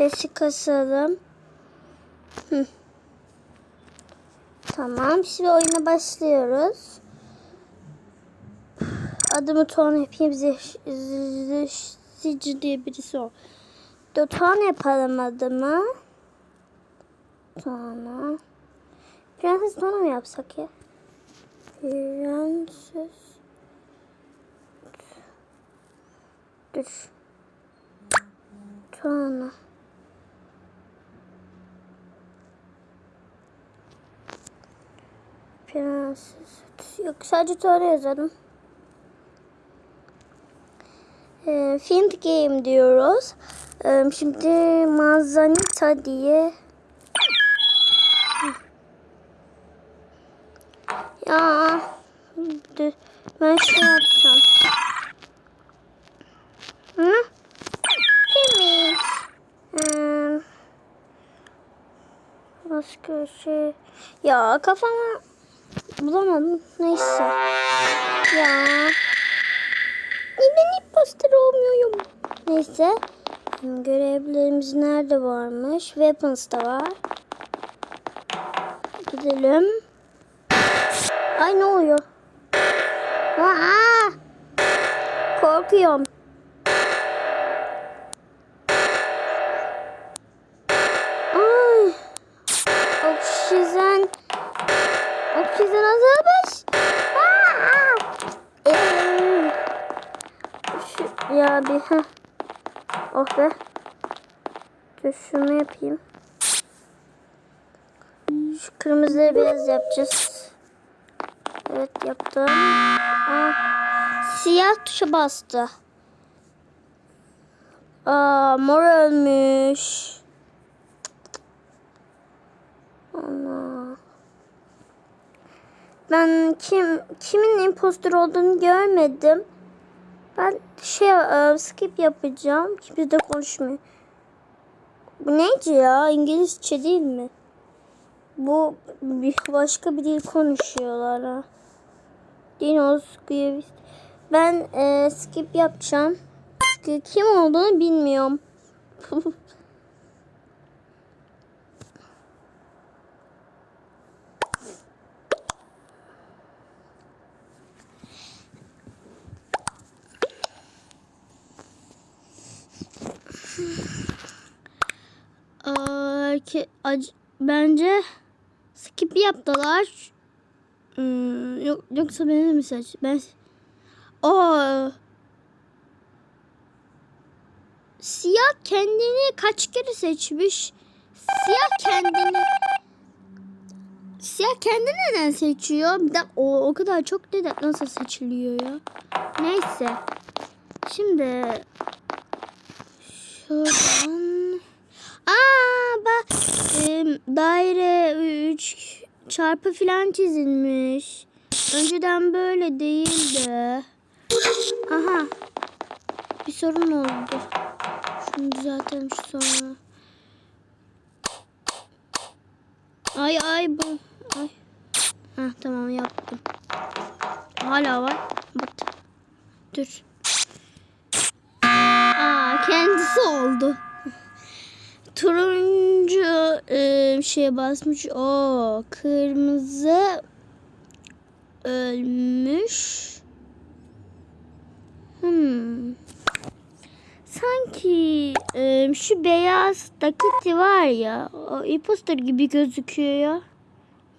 Sesi kasalım. Hı. Tamam. Şimdi oyuna başlıyoruz. Adımı Tuğan yapayım. Zişçi diye birisi o. Dur Tuğan yapalım adımı. Tuğan'a. Prenses Tuğan'a mı yapsak ya? Prenses. Dur. Tuğan'a. Prenses. Yok sadece Tuğan'a yazalım. Ee, film game diyoruz. Ee, şimdi Manzanita diye. Ya ben şey yapacağım. Hı? Film. Ee, başka şey. Ya kafama bulamadım. Neyse. Ya. Neden imposter olmuyorum? Neyse. Görevlerimiz nerede varmış? Weapons da var. Gidelim. Ay ne oluyor? Aa! Korkuyorum. Bir heh. Oh be. Dur şunu yapayım. Şu kırmızıları biraz yapacağız. Evet yaptım. Aa, siyah tuşa bastı. Aa, mor ölmüş. Ana. Ben kim kimin impostor olduğunu görmedim. Ben şey e, skip yapacağım. Kimse de konuşmuyor. Bu neydi ya? İngilizce değil mi? Bu bir başka bir dil konuşuyorlar ha. Dinos. Ben e, skip yapacağım. Çünkü kim olduğunu bilmiyorum. Aa, ki, bence skip yaptılar. Hmm, yok, yoksa beni mi seç? Ben Aa. Siyah kendini kaç kere seçmiş? Siyah kendini Siyah kendini neden seçiyor? Bir de o, o kadar çok neden nasıl seçiliyor ya? Neyse. Şimdi şuradan Aa bak e, daire 3 çarpı filan çizilmiş. Önceden böyle değildi. Aha. Bir sorun oldu. Şunu düzeltelim şu sonra. Ay ay bu. Ay. Heh, tamam yaptım. Hala var. Bak. Dur. Kendisi oldu. Turuncu e, şeye basmış. O kırmızı ölmüş. Hmm. Sanki e, şu beyaz takiti var ya. O imposter gibi gözüküyor ya.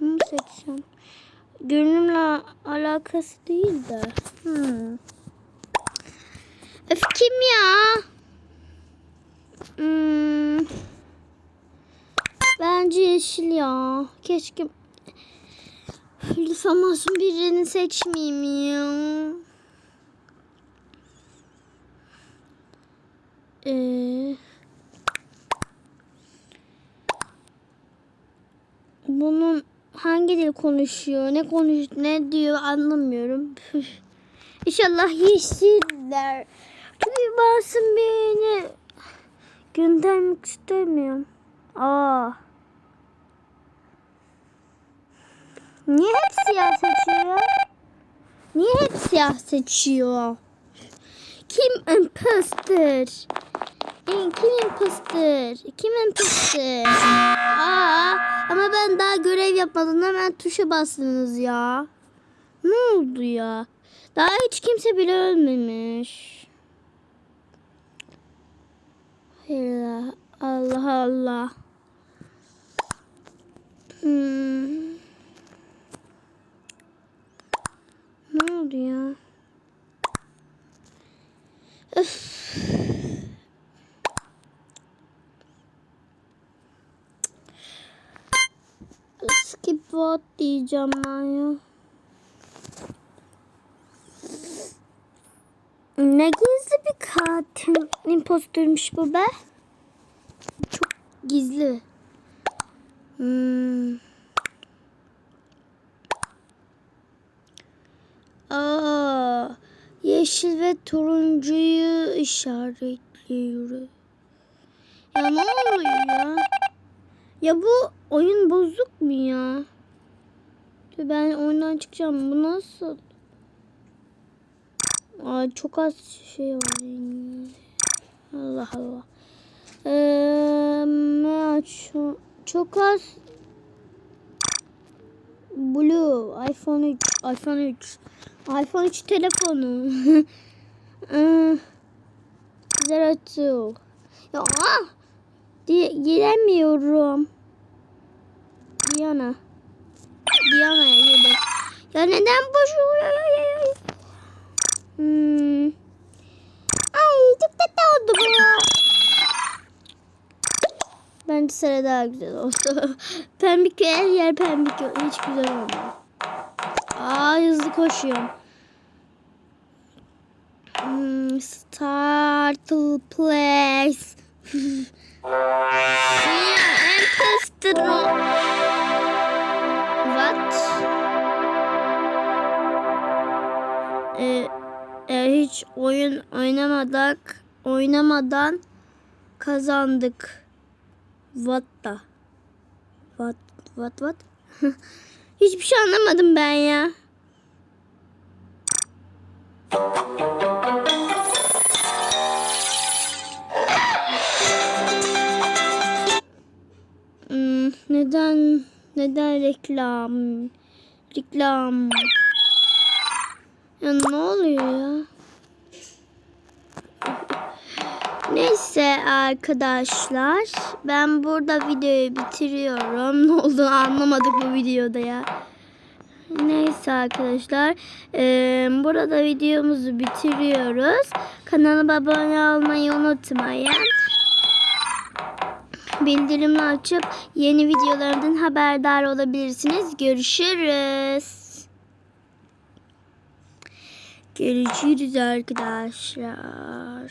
Bunu seçeceğim. Görünümle alakası değil de. Hmm. Öf kim ya? Hmm. Bence yeşil ya. Keşke lütfen masum birini seçmeyeyim ya. Ee, bunun hangi dil konuşuyor? Ne konuş ne diyor anlamıyorum. İnşallah yeşiller. Çünkü masum birini göndermek istemiyorum. Aa. Niye hep siyah seçiyor? Niye hep siyah seçiyor? Kim imposter? Kim imposter? Kim imposter? Aa, ama ben daha görev yapmadan hemen tuşa bastınız ya. Ne oldu ya? Daha hiç kimse bile ölmemiş. Allah Allah. Hmm. Ne oldu ya? Öf. Skip diyeceğim ben ya. Ne gizli bir katil impostörmüş bu be. Çok gizli. Hmm. Aa, yeşil ve turuncuyu işaretliyor. Ya ne oluyor ya? Ya bu oyun bozuk mu ya? Ben oyundan çıkacağım. Bu nasıl? Aa, çok az şey var. Allah Allah. Ee, çok az Blue iPhone 3 iPhone 3 iPhone 3 telefonu. Zero two. Ya giremiyorum. Diana. Diana'ya girdim. Ya neden boş oluyor? Ya, ya, ya. Hmm. Ay çok tatlı oldu bu. Bence sıra daha güzel oldu. pembik her yer pembik hiç güzel olmadı. Aa hızlı koşuyorum. Hmm, startle place. oyun oynamadak oynamadan kazandık. What the? What what what? Hiçbir şey anlamadım ben ya. Hmm, neden neden reklam? Reklam. Ya ne oluyor ya? Neyse arkadaşlar. Ben burada videoyu bitiriyorum. Ne olduğunu anlamadık bu videoda ya. Neyse arkadaşlar. burada videomuzu bitiriyoruz. Kanalıma abone olmayı unutmayın. Bildirimleri açıp yeni videolarımdan haberdar olabilirsiniz. Görüşürüz. Görüşürüz arkadaşlar.